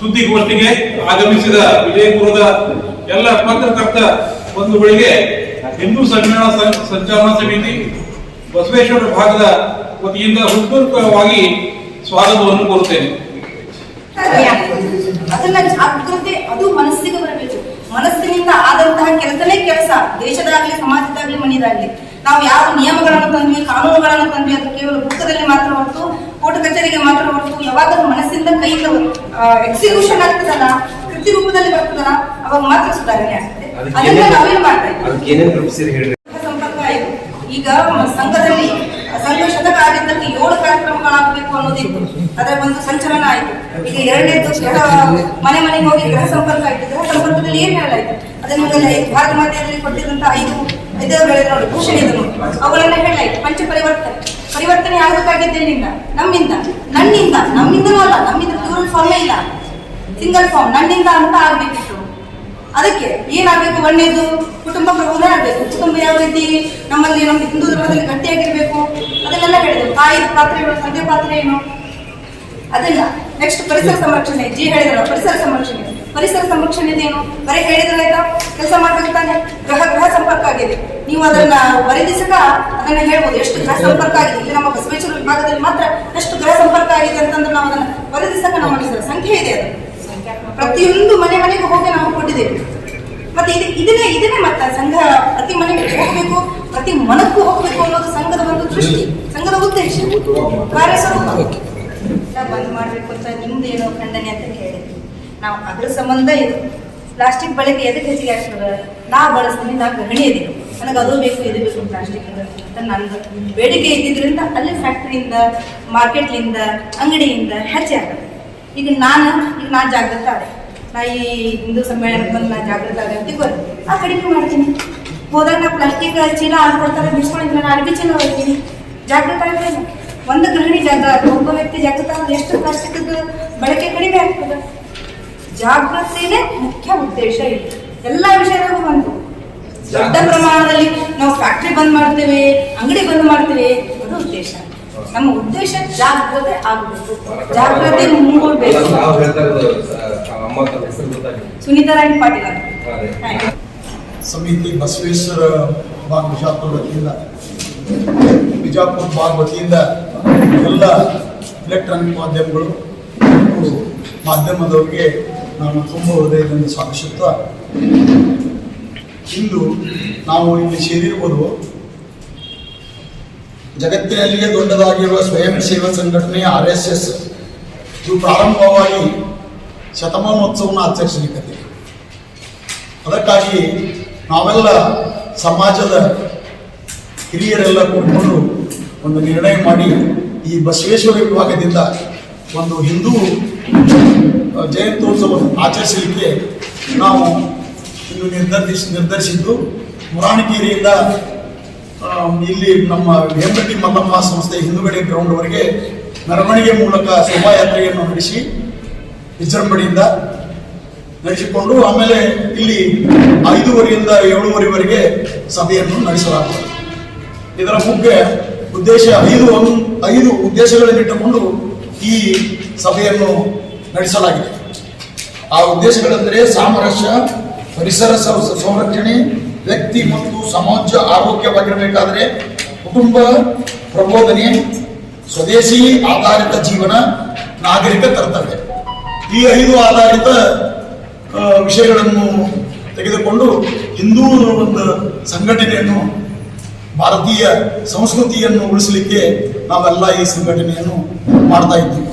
ಸುದ್ದಿಗೋಷ್ಠಿಗೆ ಆಗಮಿಸಿದ ವಿಜಯಪುರದ ಎಲ್ಲ ಪತ್ರಕರ್ತ ಬಂಧುಗಳಿಗೆ ಹಿಂದೂ ಸಮ್ಮೇಳನ ಸಂಚಾಲನಾ ಸಮಿತಿ, ಬಸವೇಶ್ವರ ಭಾಗದ ವತಿಯಿಂದ ಹೃತ್ಪೂರ್ವಕವಾಗಿ ಸ್ವಾಗತವನ್ನು ಕೋರುತ್ತೇನೆ. ಅದನ್ನ ಜಾಗೃತಿ, ಅದು ಮನಸ್ಸಿಗೆ ಬರಬೇಕು. ಮನಸ್ಸಿನಿಂದ ಆದಂತಹ ಕೆಲಸನೇ ಕೆಲಸ. ದೇಶದಾಗ್ಲಿ, ಸಮಾಜದಾಗ್ಲಿ ಮನೆಯದಾಗ್ಲಿ ನಾವು ಯಾವ ನಿಯಮಗಳನ್ನು ತಂದ್ವಿ, ಕಾನೂನುಗಳನ್ನು ತಂದ್ವಿ, ಅದು ಕೇವಲ ಪುಸ್ತಕದಲ್ಲಿ ಕಚೇರಿಗೆ ಮಾತ್ರ ಹೊರತು ಯಾವಾಗಲೂ ಮನಸ್ಸಿಂದ ಕೈಯಿಂದ ಎಕ್ಸಿಕ್ಯೂಷನ್ ಆಗ್ತದಲ್ಲ ಕೃತಿ ರೂಪದಲ್ಲಿ ಬರ್ತದಲ್ಲ ಅವಾಗ ಮಾತ್ರ ಸುಧಾರಣೆ ಆಗ್ತದೆ ಅದನ್ನ ನಾವೇನ್ ಮಾಡ್ತಾ ಇದ್ದೀವಿ? ಸಂಪರ್ಕ ಆಯ್ತು ಈಗ ಸಂಘದಲ್ಲಿ ಸಂಘ ಶತಕ ಆಗಿದ್ದಕ್ಕೆ ಏಳು ಕಾರ್ಯಕ್ರಮಗಳಾಗಬೇಕು ಅನ್ನೋದಿತ್ತು ಅದರ ಒಂದು ಸಂಚಲನ ಆಯ್ತು. ಈಗ ಎರಡನೇದು ಮನೆ ಮನೆಗೆ ಹೋಗಿ ಗೃಹ ಸಂಪರ್ಕ ಆಯ್ತು. ಗೃಹ ಸಂಪರ್ಕದಲ್ಲಿ ಏನ್ ಹೇಳಲಾಯ್ತು? ಅದನ್ನ ಮೊದಲ ಭಾರತ ಮಾತೆಯಲ್ಲಿ ಐದು ಇದರುಗಳಿದೆ ನೋಡಿ, ಭೂಷಣ ಇದೆ ಅವುಗಳನ್ನ ಹೇಳಲಾಯ್ತು ಪಂಚ ಪರಿವರ್ತನೆ ಪರಿವರ್ತನೆ ಆಗಬೇಕಾಗಿದ್ದೆಲ್ಲಿಂದ ನಮ್ಮಿಂದ, ನನ್ನಿಂದ, ನಮ್ಮಿಂದನೂ ಅಲ್ಲ, ನಮ್ಮಿಂದ ಪ್ಯೂರಲ್ ಫಾರ್ಮೇ ಇಲ್ಲ. ಸಿಂಗಲ್ ಫಾರ್ಮ್ ನನ್ನಿಂದ ಅಂತ ಆಗ್ಬೇಕಿತ್ತು. ಅದಕ್ಕೆ ಏನಾಗಬೇಕು? ಒಳ್ಳೆಯದು ಕುಟುಂಬ ಪ್ರಬೋಧ ಆಗಬೇಕು. ಕುಟುಂಬ ಯಾವ ರೀತಿ ನಮ್ಮಲ್ಲಿ ನಮ್ಮ ಹಿಂದೂ ಧರ್ಮದಲ್ಲಿ ಗಟ್ಟಿಯಾಗಿರ್ಬೇಕು? ಅದನ್ನೆಲ್ಲ ಹೇಳಿದ್ರು. ತಾಯಿ ಪಾತ್ರೆಗಳು ತಂದೆ ಪಾತ್ರೆ ಏನು? ಅದೆಲ್ಲ. ನೆಕ್ಸ್ಟ್ ಪರಿಸರ ಸಂರಕ್ಷಣೆ, ಜಿ ಹೇಳಿದ್ರು ಪರಿಸರ ಸಂರಕ್ಷಣೆ. ಪರಿಸರ ಸಂರಕ್ಷಣೆ ಏನು? ಬರೀ ಹೇಳಿದ್ರೆ ಆಯ್ತಾ? ಕೆಲಸ ಮಾಡ್ಬೇಕು ತಾನೆ. ಗ್ರಹ ಗೃಹ ಸಂಪರ್ಕ ಆಗಿದೆ. ನೀವು ಅದನ್ನ ವರದಿಸಕ ಅದನ್ನ ಹೇಳ್ಬೋದು. ಎಷ್ಟು ಗೃಹ ಸಂಪರ್ಕ ಆಗಿದೆ? ಇಲ್ಲಿ ನಮ್ಮ ಬಸವೇಶ್ವರ ವಿಭಾಗದಲ್ಲಿ ಮಾತ್ರ ಎಷ್ಟು ಗೃಹ ಸಂಪರ್ಕ ಆಗಿದೆ ಅಂತಂದ್ರೆ ನಾವು ಅದನ್ನ ವರದಿಸಕ ನಮ್ಮ ಸಂಖ್ಯೆ ಇದೆ ಅದು. ಪ್ರತಿಯೊಂದು ಮನೆ ಮನೆಗೂ ಹೋಗಿ ನಾವು ಕೊಟ್ಟಿದ್ದೇವೆ. ಮತ್ತೆ ಇದು ಇದನ್ನೇ ಇದನ್ನೇ ಮತ್ತೆ ಸಂಘ ಪ್ರತಿ ಮನೆಗೆ ಹೋಗ್ಬೇಕು ಪ್ರತಿ ಮನಕ್ಕೂ ಹೋಗ್ಬೇಕು ಅನ್ನೋದು ಸಂಘದ ಒಂದು ದೃಷ್ಟಿ ಸಂಘದ ಉದ್ದೇಶ. ಎಲ್ಲ ಬಂದ್ ಮಾಡ್ಬೇಕು ಅಂತ ನಿಮ್ದೇನೋ ಖಂಡನೆ ಅಂತ ನಾವು ಅದ್ರ ಸಂಬಂಧ ಇದು. ಪ್ಲಾಸ್ಟಿಕ್ ಬಳಕೆ ಎದಕ್ಕೆ ಹೆಚ್ಚಿಗೆ ಆಗ್ತದ? ನಾ ಬಳಸ್ತೀನಿ, ನಾ ಗೃಹಿಣಿ ಇದೀನಿ ನನಗೆ ಅದು ಬೇಕು, ಇದು ಬೇಕು ಪ್ಲಾಸ್ಟಿಕ್ ಅಂತ ನಂದು ಬೇಡಿಕೆ ಇದ್ದಿದ್ರಿಂದ ಅಲ್ಲಿ ಫ್ಯಾಕ್ಟ್ರಿಯಿಂದ ಮಾರ್ಕೆಟ್ಲಿಂದ ಅಂಗಡಿಯಿಂದ ಹೆಚ್ಚಾಗುತ್ತೆ ಈಗ ನಾನು ಈಗ ನಾನು ಜಾಗೃತ ಆದೆ. ನಾ ಈ ಹಿಂದೂ ಸಮ್ಮೇಳನಕ್ಕೆ ಬಂದು ನಾನು ಜಾಗೃತ ಆದೆ ಅಂತ ಗೊತ್ತು ಆ ಕಡಿಮೆ ಮಾಡ್ತೀನಿ. ಹೋದಾಗ ನಾ ಪ್ಲಾಸ್ಟಿಕ್ ಚೀಲ ಹಾಕೊಡ್ತಾರೆ ಬಿಡ್ಸ್ಕೊಂಡಿದ್ದೆ ನಾನು ಅರ್ಬಿ ಚೀಲ ಹೋಗ್ತೀನಿ ಜಾಗೃತ ಒಂದು ಗೃಹಿಣಿ ಜಾಗೃತ ಒಬ್ಬ ವ್ಯಕ್ತಿ ಜಾಗೃತ ಎಷ್ಟು ಪ್ಲಾಸ್ಟಿಕ್ ಬಳಕೆ ಕಡಿಮೆ ಆಗ್ತದೆ? ಜಾಗೃತಿನೇ ಮುಖ್ಯ ಉದ್ದೇಶ ಇದೆ. ಎಲ್ಲ ವಿಷಯದಲ್ಲೂ ಬಂತು ದೊಡ್ಡ ಪ್ರಮಾಣದಲ್ಲಿ ನಾವು ಫ್ಯಾಕ್ಟ್ರಿ ಬಂದ್ ಮಾಡ್ತೇವೆ ಅಂಗಡಿ ಬಂದ್ ಮಾಡ್ತೇವೆ ಅದು ಉದ್ದೇಶ. ನಮ್ಮ ಉದ್ದೇಶ ಜಾಗೃತೆ ಆಗಬೇಕು. ಜಾಗೃತಿ ಮೂಡಬೇಕು. ಸುನೀತಾ ರಾಣಿ ಪಾಟೀಲ್. ಸಮಿತಿ ಬಸವೇಶ್ವರ ಭಾಗ ಬಿಜಾಪುರ ವತಿಯಿಂದ ಬಿಜಾಪುರ ಭಾಗ ವತಿಯಿಂದ ಎಲ್ಲ ಎಲೆಕ್ಟ್ರಾನಿಕ್ ಮಾಧ್ಯಮಗಳು ಮಾಧ್ಯಮದವರಿಗೆ ನಾನು ತುಂಬ ಹೃದಯದಿಂದ ಸ್ವಾಗತಿಸುತ್ತಾ ಇಂದು ನಾವು ಇಲ್ಲಿ ಸೇರಿರುವುದು ಜಗತ್ತಿನಲ್ಲಿಯೇ ದೊಡ್ಡದಾಗಿರುವ ಸ್ವಯಂ ಸೇವಾ ಸಂಘಟನೆ ಆರ್ ಎಸ್ ಎಸ್. ಇದು ಪ್ರಾರಂಭವಾಗಿ ಶತಮಾನೋತ್ಸವವನ್ನು ಆಚರಿಸಲಿಕ್ಕೆ ಅದಕ್ಕಾಗಿ ನಾವೆಲ್ಲ ಸಮಾಜದ ಹಿರಿಯರೆಲ್ಲ ಕೂತ್ಕೊಂಡು ಒಂದು ನಿರ್ಣಯ ಮಾಡಿ ಈ ಬಸವೇಶ್ವರ ವಿಭಾಗದಿಂದ ಒಂದು ಹಿಂದೂ ಜಯಂತ್ಯೋತ್ಸವ ಆಚರಿಸಲಿಕ್ಕೆ ನಾವು ಇನ್ನು ನಿರ್ಧರಿಸಿ ನಿರ್ಧರಿಸಿದ್ದು ಮುರಾಣಗಿರಿಯಿಂದ ಇಲ್ಲಿ ನಮ್ಮ ಹೇಮರೆಡ್ಡಿ ಮಲ್ಲಮ್ಮ ಸಂಸ್ಥೆ ಹಿಂದುಗಡೆ ಗ್ರೌಂಡ್ವರೆಗೆ ಮೆರವಣಿಗೆ ಮೂಲಕ ಶೋಭಾಯಾತ್ರೆಯನ್ನು ನಡೆಸಿ ವಿಜೃಂಭಣೆಯಿಂದ ನಡೆಸಿಕೊಂಡು ಆಮೇಲೆ ಇಲ್ಲಿ ಐದೂವರೆಯಿಂದ ಏಳುವರೆವರೆಗೆ ಸಭೆಯನ್ನು ನಡೆಸಲಾಗುತ್ತದೆ ಇದರ ಮುಖ್ಯ ಉದ್ದೇಶ ಐದು ಐದು ಉದ್ದೇಶಗಳನ್ನಿಟ್ಟುಕೊಂಡು ಈ ಸಭೆಯನ್ನು ನಡೆಸಲಾಗಿದೆ. ಆ ಉದ್ದೇಶಗಳೆಂದರೆ ಸಾಮರಸ್ಯ, ಪರಿಸರ ಸಂರಕ್ಷಣೆ, ವ್ಯಕ್ತಿ ಮತ್ತು ಸಮಾಜ ಆರೋಗ್ಯವಾಗಿರಬೇಕಾದರೆ ಕುಟುಂಬ, ಪ್ರಬೋಧನೆ, ಸ್ವದೇಶಿ ಆಧಾರಿತ ಜೀವನ, ನಾಗರಿಕ ಕರ್ತವ್ಯ. ಈ ಐದು ಆಧಾರಿತ ವಿಷಯಗಳನ್ನು ತೆಗೆದುಕೊಂಡು ಹಿಂದೂ ಒಂದು ಸಂಘಟನೆಯನ್ನು, ಭಾರತೀಯ ಸಂಸ್ಕೃತಿಯನ್ನು ಉಳಿಸಲಿಕ್ಕೆ ನಾವೆಲ್ಲ ಈ ಸಂಘಟನೆಯನ್ನು ಮಾಡ್ತಾ ಇದ್ದೀವಿ.